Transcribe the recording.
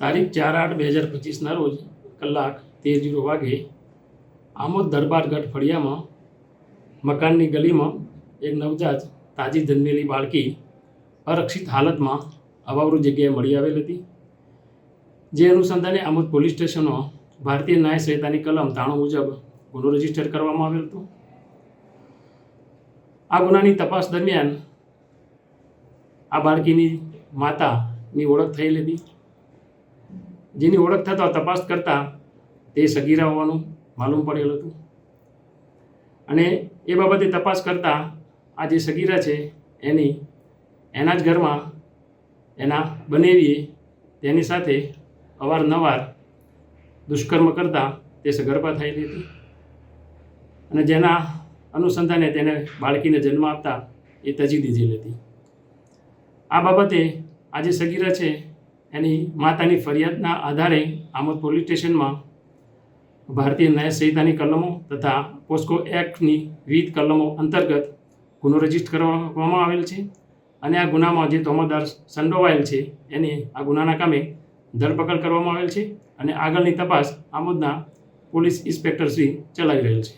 તારીખ ચાર આઠ બે હજાર પચીસના રોજ કલાક તેર જીરો વાગે આમોદ દરબારગઢ ફળિયામાં મકાનની ગલીમાં એક નવજાત તાજી જન્મેલી બાળકી અરક્ષિત હાલતમાં અવાવરૂ જગ્યાએ મળી આવેલ હતી. જે અનુસંધાને આમોદ પોલીસ સ્ટેશનમાં ભારતીય ન્યાય સંહિતાની કલમ ત્રાણું મુજબ ગુનો રજિસ્ટર કરવામાં આવેલ હતો. આ ગુનાની તપાસ દરમિયાન આ બાળકીની માતાની ઓળખ થયેલી હતી. જેની ઓળખ થતાં તપાસ કરતાં તે સગીરા હોવાનું માલુમ પડેલ હતું. અને એ બાબતે તપાસ કરતાં આ જે સગીરા છે, એની, એના જ ઘરમાં એના બનેવીએ તેની સાથે અવારનવાર દુષ્કર્મ કરતાં તે સગર્ભા થયેલી હતી. અને જેના અનુસંધાને તેને બાળકીને જન્મ આપતા એ તજી દીધેલી હતી. આ બાબતે આ જે સગીરા છે એની માતાની ફરિયાદના આધારે આમોદ પોલીસ સ્ટેશનમાં ભારતીય ન્યાય સંહિતાની કલમો તથા પોસ્કો એક્ટની વિવિધ કલમો અંતર્ગત ગુનો રજિસ્ટર કરવામાં આવેલ છે. અને આ ગુનામાં જે તોમદાર સંડોવાયેલ છે, એની આ ગુનાના કામે ધરપકડ કરવામાં આવેલ છે અને આગળની તપાસ આમોદના પોલીસ ઇન્સ્પેક્ટર શ્રી ચલાવી રહેલ છે.